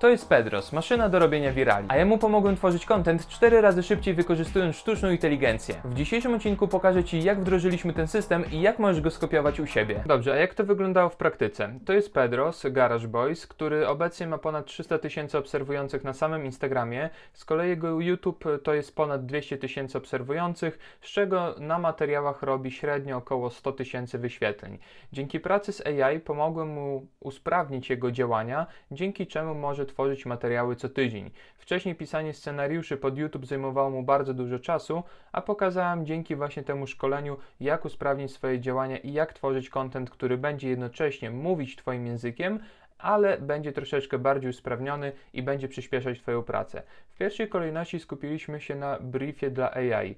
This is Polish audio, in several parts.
To jest Pedros, maszyna do robienia wirali, a ja mu pomogłem tworzyć content 4 razy szybciej wykorzystując sztuczną inteligencję. W dzisiejszym odcinku pokażę Ci jak wdrożyliśmy ten system i jak możesz go skopiować u siebie. Dobrze, a jak to wyglądało w praktyce? To jest Pedros, Garage Boys, który obecnie ma ponad 300 tysięcy obserwujących na samym Instagramie, z kolei jego YouTube to jest ponad 200 tysięcy obserwujących, z czego na materiałach robi średnio około 100 tysięcy wyświetleń. Dzięki pracy z AI pomogłem mu usprawnić jego działania, dzięki czemu może tworzyć materiały co tydzień. Wcześniej pisanie scenariuszy pod YouTube zajmowało mu bardzo dużo czasu, a pokazałem dzięki właśnie temu szkoleniu, jak usprawnić swoje działania i jak tworzyć content, który będzie jednocześnie mówić Twoim językiem, ale będzie troszeczkę bardziej usprawniony i będzie przyspieszać Twoją pracę. W pierwszej kolejności skupiliśmy się na briefie dla AI.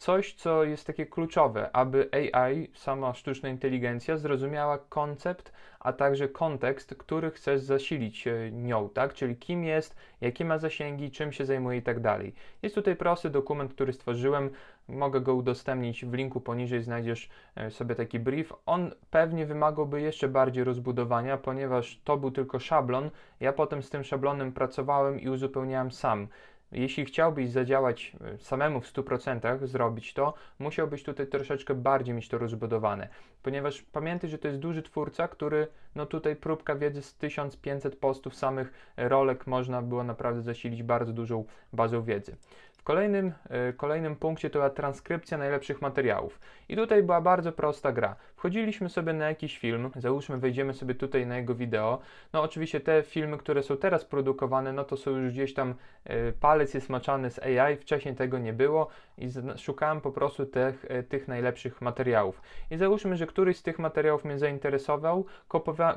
Coś, co jest takie kluczowe, aby AI, sama sztuczna inteligencja, zrozumiała koncept, a także kontekst, który chcesz zasilić e, nią, tak? Czyli kim jest, jakie ma zasięgi, czym się zajmuje i tak dalej. Jest tutaj prosty dokument, który stworzyłem. Mogę go udostępnić w linku poniżej, znajdziesz e, sobie taki brief. On pewnie wymagałby jeszcze bardziej rozbudowania, ponieważ to był tylko szablon. Ja potem z tym szablonem pracowałem i uzupełniałem sam. Jeśli chciałbyś zadziałać e, samemu w 100%, zrobić to, musiałbyś tutaj troszeczkę bardziej mieć to rozbudowane. Ponieważ pamiętaj, że to jest duży twórca, który, no tutaj próbka wiedzy z 1500 postów samych e, rolek można było naprawdę zasilić bardzo dużą bazą wiedzy. W kolejnym, e, kolejnym punkcie to była transkrypcja najlepszych materiałów. I tutaj była bardzo prosta gra. Wchodziliśmy sobie na jakiś film, załóżmy wejdziemy sobie tutaj na jego wideo. No oczywiście te filmy, które są teraz produkowane, no to są już gdzieś tam e, palec jest maczany z AI, wcześniej tego nie było i szukałem po prostu tych, tych najlepszych materiałów. I załóżmy, że któryś z tych materiałów mnie zainteresował,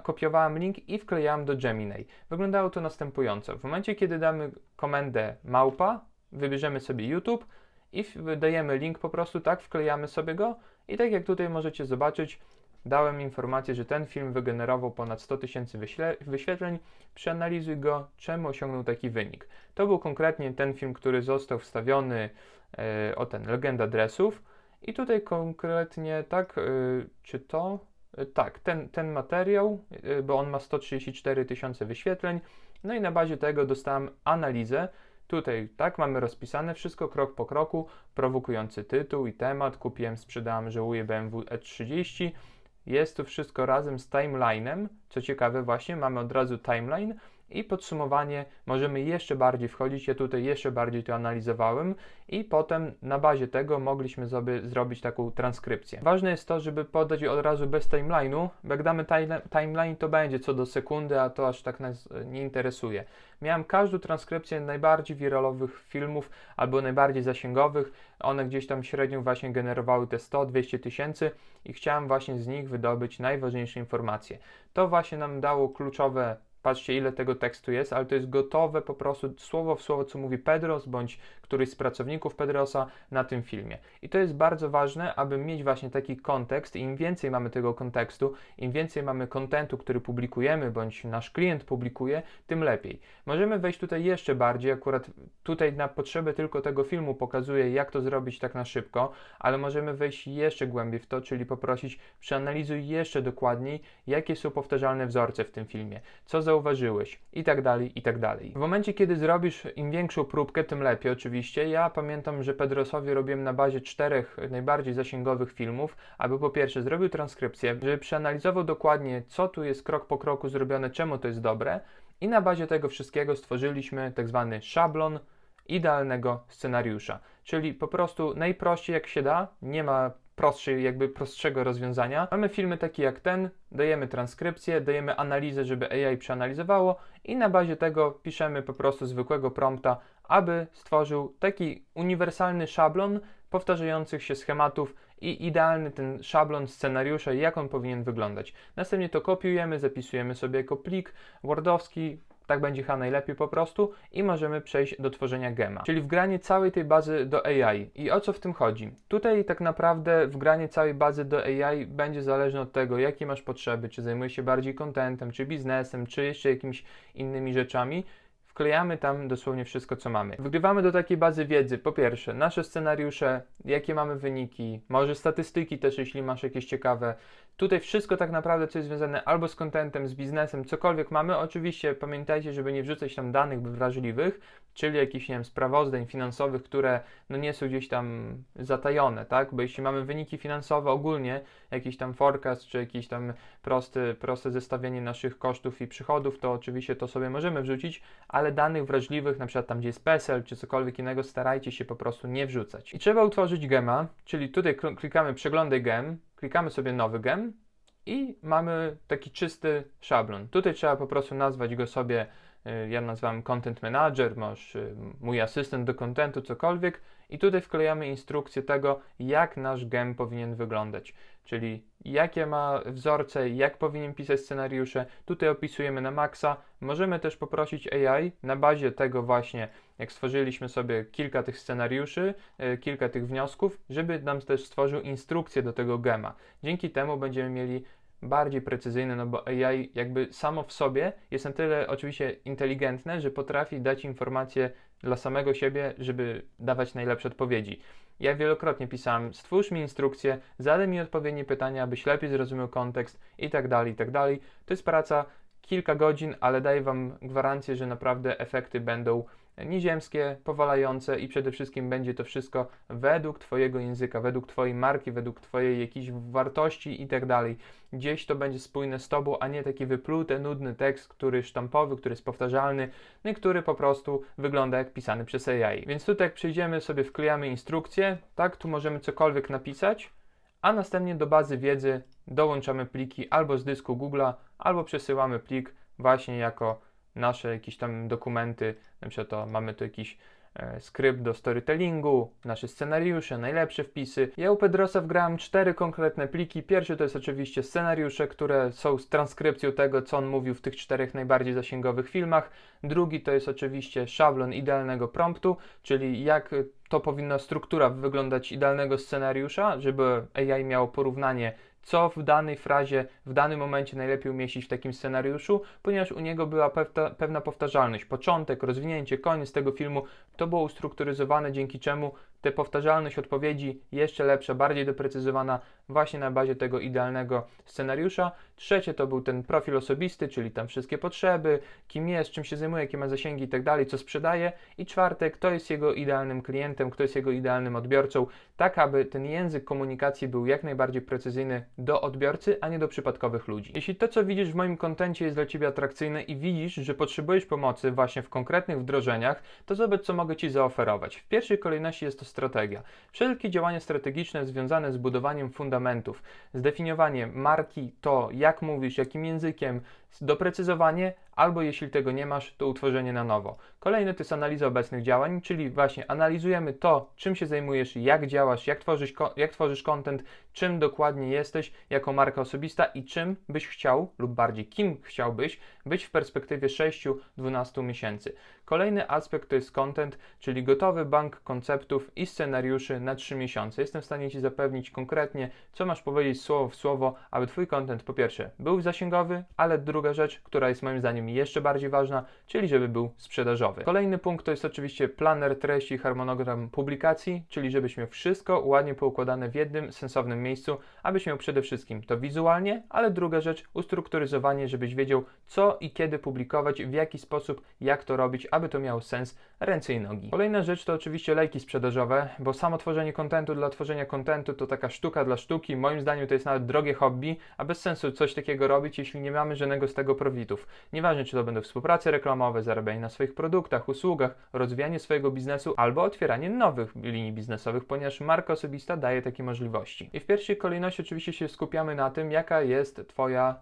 kopiowałem link i wklejałem do Gemini. Wyglądało to następująco. W momencie, kiedy damy komendę małpa, wybierzemy sobie YouTube i dajemy link po prostu, tak, wklejamy sobie go i tak jak tutaj możecie zobaczyć, dałem informację, że ten film wygenerował ponad 100 tysięcy wyświetleń, przeanalizuj go, czemu osiągnął taki wynik. To był konkretnie ten film, który został wstawiony e, o ten Legenda Dresów i tutaj konkretnie tak, e, czy to? E, tak, ten, ten materiał, e, bo on ma 134 tysiące wyświetleń, no i na bazie tego dostałem analizę, Tutaj tak mamy rozpisane wszystko krok po kroku, prowokujący tytuł i temat. Kupiłem, sprzedałem, żałuję BMW E30. Jest tu wszystko razem z timeline'em. Co ciekawe, właśnie mamy od razu timeline i podsumowanie. Możemy jeszcze bardziej wchodzić. Ja tutaj jeszcze bardziej to analizowałem i potem na bazie tego mogliśmy sobie zrobić taką transkrypcję. Ważne jest to, żeby podać od razu bez timeline'u, bo jak damy time- timeline, to będzie co do sekundy, a to aż tak nas e, nie interesuje. Miałem każdą transkrypcję najbardziej wiralowych filmów albo najbardziej zasięgowych. One gdzieś tam średnio właśnie generowały te 100-200 tysięcy i chciałem właśnie z nich wydobyć najważniejsze informacje. To właśnie nam dało kluczowe Patrzcie, ile tego tekstu jest, ale to jest gotowe po prostu słowo w słowo, co mówi Pedros bądź któryś z pracowników Pedrosa na tym filmie. I to jest bardzo ważne, aby mieć właśnie taki kontekst. Im więcej mamy tego kontekstu, im więcej mamy kontentu, który publikujemy bądź nasz klient publikuje, tym lepiej. Możemy wejść tutaj jeszcze bardziej. Akurat tutaj na potrzeby tylko tego filmu pokazuję, jak to zrobić tak na szybko, ale możemy wejść jeszcze głębiej w to, czyli poprosić, przeanalizuj jeszcze dokładniej, jakie są powtarzalne wzorce w tym filmie, co zauważyłeś i tak dalej, i tak dalej. W momencie, kiedy zrobisz im większą próbkę, tym lepiej oczywiście. Ja pamiętam, że Pedrosowi robiłem na bazie czterech najbardziej zasięgowych filmów, aby po pierwsze zrobił transkrypcję, żeby przeanalizował dokładnie, co tu jest krok po kroku zrobione, czemu to jest dobre i na bazie tego wszystkiego stworzyliśmy tak zwany szablon idealnego scenariusza. Czyli po prostu najprościej jak się da, nie ma prostszej, jakby prostszego rozwiązania. Mamy filmy takie jak ten, dajemy transkrypcję, dajemy analizę, żeby AI przeanalizowało i na bazie tego piszemy po prostu zwykłego prompta, aby stworzył taki uniwersalny szablon powtarzających się schematów i idealny ten szablon scenariusza, jak on powinien wyglądać. Następnie to kopiujemy, zapisujemy sobie jako plik wordowski, tak będzie chyba najlepiej po prostu i możemy przejść do tworzenia gema, czyli wgranie całej tej bazy do AI. I o co w tym chodzi? Tutaj tak naprawdę wgranie całej bazy do AI będzie zależne od tego, jakie masz potrzeby, czy zajmujesz się bardziej contentem, czy biznesem, czy jeszcze jakimiś innymi rzeczami. Wklejamy tam dosłownie wszystko, co mamy. Wgrywamy do takiej bazy wiedzy, po pierwsze, nasze scenariusze, jakie mamy wyniki, może statystyki też, jeśli masz jakieś ciekawe. Tutaj wszystko tak naprawdę, co jest związane albo z contentem, z biznesem, cokolwiek mamy. Oczywiście pamiętajcie, żeby nie wrzucać tam danych wrażliwych, czyli jakichś, nie wiem, sprawozdań finansowych, które no nie są gdzieś tam zatajone, tak? Bo jeśli mamy wyniki finansowe ogólnie, jakiś tam forecast, czy jakieś tam prosty, proste zestawienie naszych kosztów i przychodów, to oczywiście to sobie możemy wrzucić, ale danych wrażliwych, na przykład tam, gdzie jest PESEL, czy cokolwiek innego, starajcie się po prostu nie wrzucać. I trzeba utworzyć gema, czyli tutaj kl- klikamy przeglądaj gem, klikamy sobie nowy gem i mamy taki czysty szablon. Tutaj trzeba po prostu nazwać go sobie, y, ja nazwałem Content Manager, masz y, mój asystent do contentu, cokolwiek i tutaj wklejamy instrukcję tego, jak nasz gem powinien wyglądać, czyli jakie ma wzorce, jak powinien pisać scenariusze. Tutaj opisujemy na maksa. Możemy też poprosić AI na bazie tego właśnie, jak stworzyliśmy sobie kilka tych scenariuszy, y, kilka tych wniosków, żeby nam też stworzył instrukcję do tego gema. Dzięki temu będziemy mieli bardziej precyzyjne, no bo AI jakby samo w sobie jest na tyle oczywiście inteligentne, że potrafi dać informacje dla samego siebie, żeby dawać najlepsze odpowiedzi. Ja wielokrotnie pisałem, stwórz mi instrukcję, zadaj mi odpowiednie pytania, abyś lepiej zrozumiał kontekst i tak dalej, i tak dalej. To jest praca kilka godzin, ale daję Wam gwarancję, że naprawdę efekty będą nieziemskie, powalające i przede wszystkim będzie to wszystko według Twojego języka, według Twojej marki, według Twojej jakiejś wartości i tak dalej. Gdzieś to będzie spójne z Tobą, a nie taki wypluty, nudny tekst, który sztampowy, który jest powtarzalny, no i który po prostu wygląda jak pisany przez AI. Więc tutaj jak przejdziemy sobie, wklejamy instrukcję, tak, tu możemy cokolwiek napisać, a następnie do bazy wiedzy dołączamy pliki albo z dysku Google'a, albo przesyłamy plik właśnie jako nasze jakieś tam dokumenty, na przykład to mamy tu jakiś e, skrypt do storytellingu, nasze scenariusze, najlepsze wpisy. Ja u Pedrosa wgrałem cztery konkretne pliki. Pierwszy to jest oczywiście scenariusze, które są z transkrypcją tego, co on mówił w tych czterech najbardziej zasięgowych filmach. Drugi to jest oczywiście szablon idealnego promptu, czyli jak to powinna struktura wyglądać idealnego scenariusza, żeby AI miało porównanie co w danej frazie, w danym momencie najlepiej umieścić w takim scenariuszu, ponieważ u niego była pewna, powtarzalność. Początek, rozwinięcie, koniec tego filmu to było ustrukturyzowane, dzięki czemu te powtarzalność odpowiedzi jeszcze lepsza, bardziej doprecyzowana właśnie na bazie tego idealnego scenariusza. Trzecie to był ten profil osobisty, czyli tam wszystkie potrzeby, kim jest, czym się zajmuje, jakie ma zasięgi i tak co sprzedaje. I czwarte, kto jest jego idealnym klientem, kto jest jego idealnym odbiorcą, tak aby ten język komunikacji był jak najbardziej precyzyjny do odbiorcy, a nie do przypadkowych ludzi. Jeśli to, co widzisz w moim kontencie jest dla Ciebie atrakcyjne i widzisz, że potrzebujesz pomocy właśnie w konkretnych wdrożeniach, to zobacz, co mogę Ci zaoferować. W pierwszej kolejności jest to strategia. Wszelkie działania strategiczne związane z budowaniem fundamentów, zdefiniowanie marki, to jak mówisz, jakim językiem, doprecyzowanie, albo jeśli tego nie masz, to utworzenie na nowo. Kolejny to jest analiza obecnych działań, czyli właśnie analizujemy to, czym się zajmujesz, jak działasz, jak tworzysz, jak tworzysz content, czym dokładnie jesteś jako marka osobista i czym byś chciał, lub bardziej kim chciałbyś być w perspektywie 6-12 miesięcy. Kolejny aspekt to jest content, czyli gotowy bank konceptów i scenariuszy na 3 miesiące. Jestem w stanie Ci zapewnić konkretnie, co masz powiedzieć słowo w słowo, aby Twój content po pierwsze był zasięgowy, ale druga rzecz, która jest moim zdaniem jeszcze bardziej ważna, czyli żeby był sprzedażowy. Kolejny punkt to jest oczywiście planer treści, harmonogram publikacji, czyli żebyś miał wszystko ładnie poukładane w jednym sensownym miejscu, abyś miał przede wszystkim to wizualnie, ale druga rzecz, ustrukturyzowanie, żebyś wiedział co i kiedy publikować, w jaki sposób, jak to robić, aby to miało sens ręce i nogi. Kolejna rzecz to oczywiście lejki sprzedażowe, bo samo tworzenie kontentu dla tworzenia kontentu to taka sztuka dla sztuki. Moim zdaniem to jest nawet drogie hobby, a bez sensu coś takiego robić, jeśli nie mamy żadnego z tego profitów. Nieważne, czy to będą współprace reklamowe, zarabianie na swoich produktach, usługach, rozwijanie swojego biznesu albo otwieranie nowych linii biznesowych, ponieważ marka osobista daje takie możliwości. I w pierwszej kolejności oczywiście się skupiamy na tym, jaka jest Twoja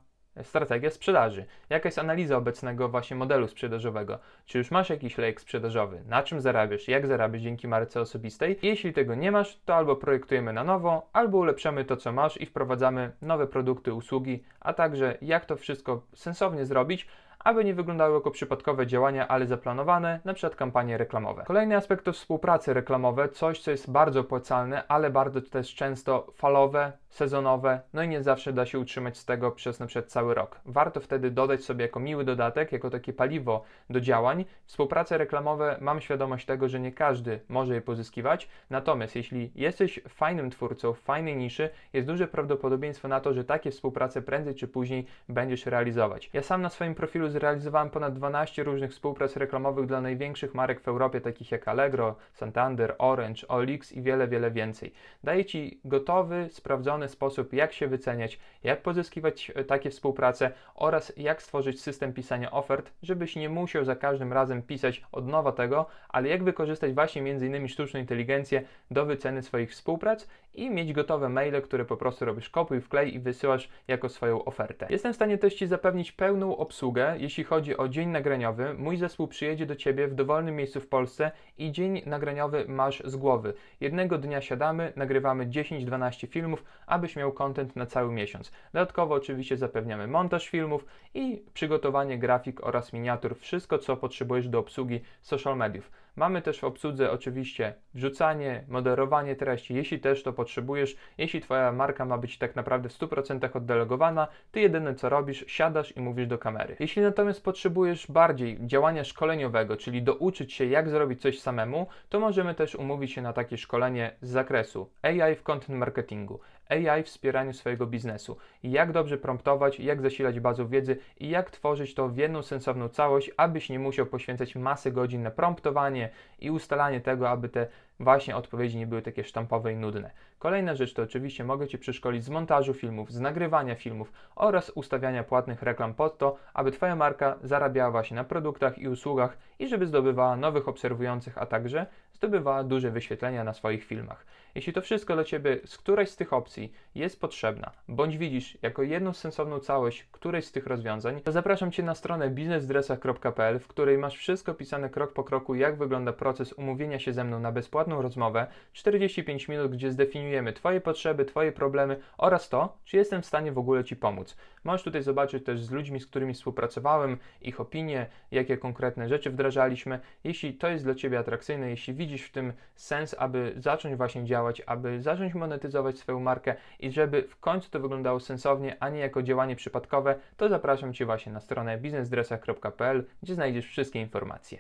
strategia sprzedaży. Jaka jest analiza obecnego właśnie modelu sprzedażowego? Czy już masz jakiś lejek sprzedażowy? Na czym zarabiasz? Jak zarabiasz dzięki marce osobistej? Jeśli tego nie masz, to albo projektujemy na nowo, albo ulepszamy to, co masz i wprowadzamy nowe produkty, usługi, a także jak to wszystko sensownie zrobić, aby nie wyglądały jako przypadkowe działania, ale zaplanowane, na przykład kampanie reklamowe. Kolejny aspekt to współprace reklamowe, coś co jest bardzo opłacalne, ale bardzo też często falowe, sezonowe, no i nie zawsze da się utrzymać z tego przez na przykład cały rok. Warto wtedy dodać sobie jako miły dodatek, jako takie paliwo do działań. Współprace reklamowe, mam świadomość tego, że nie każdy może je pozyskiwać, natomiast jeśli jesteś fajnym twórcą, fajnej niszy, jest duże prawdopodobieństwo na to, że takie współprace prędzej czy później będziesz realizować. Ja sam na swoim profilu zrealizowałem ponad 12 różnych współprac reklamowych dla największych marek w Europie, takich jak Allegro, Santander, Orange, OLX i wiele, wiele więcej. Daję Ci gotowy, sprawdzony sposób, jak się wyceniać, jak pozyskiwać e, takie współprace oraz jak stworzyć system pisania ofert, żebyś nie musiał za każdym razem pisać od nowa tego, ale jak wykorzystać właśnie m.in. sztuczną inteligencję do wyceny swoich współprac i mieć gotowe maile, które po prostu robisz kopiuj, wklej i wysyłasz jako swoją ofertę. Jestem w stanie też Ci zapewnić pełną obsługę, jeśli chodzi o dzień nagraniowy. Mój zespół przyjedzie do Ciebie w dowolnym miejscu w Polsce i dzień nagraniowy masz z głowy. Jednego dnia siadamy, nagrywamy 10-12 filmów, abyś miał content na cały miesiąc. Dodatkowo oczywiście zapewniamy montaż filmów i przygotowanie grafik oraz miniatur, wszystko co potrzebujesz do obsługi social mediów. Mamy też w obsłudze oczywiście wrzucanie, moderowanie treści, jeśli też to potrzebujesz. Jeśli Twoja marka ma być tak naprawdę w 100% oddelegowana, Ty jedyne co robisz, siadasz i mówisz do kamery. Jeśli natomiast potrzebujesz bardziej działania szkoleniowego, czyli douczyć się jak zrobić coś samemu, to możemy też umówić się na takie szkolenie z zakresu AI w content marketingu. AI w wspieraniu swojego biznesu. Jak dobrze promptować, jak zasilać bazę wiedzy i jak tworzyć to w jedną sensowną całość, abyś nie musiał poświęcać masy godzin na promptowanie i ustalanie tego, aby te właśnie odpowiedzi nie były takie sztampowe i nudne. Kolejna rzecz to oczywiście mogę Cię przeszkolić z montażu filmów, z nagrywania filmów oraz ustawiania płatnych reklam pod to, aby Twoja marka zarabiała właśnie na produktach i usługach i żeby zdobywała nowych obserwujących, a także zdobywała duże wyświetlenia na swoich filmach. Jeśli to wszystko dla Ciebie z którejś z tych opcji jest potrzebna, bądź widzisz jako jedną sensowną całość którejś z tych rozwiązań, to zapraszam Cię na stronę biznesdressach.pl, w której masz wszystko pisane krok po kroku, jak wygląda proces umówienia się ze mną na rozmowę 45 minut, gdzie zdefiniujemy Twoje potrzeby, Twoje problemy oraz to, czy jestem w stanie w ogóle Ci pomóc. Możesz tutaj zobaczyć też z ludźmi, z którymi współpracowałem, ich opinie, jakie konkretne rzeczy wdrażaliśmy. Jeśli to jest dla Ciebie atrakcyjne, jeśli widzisz w tym sens, aby zacząć właśnie działać, aby zacząć monetyzować swoją markę i żeby w końcu to wyglądało sensownie, a nie jako działanie przypadkowe, to zapraszam Cię właśnie na stronę biznesdressach.pl, gdzie znajdziesz wszystkie informacje.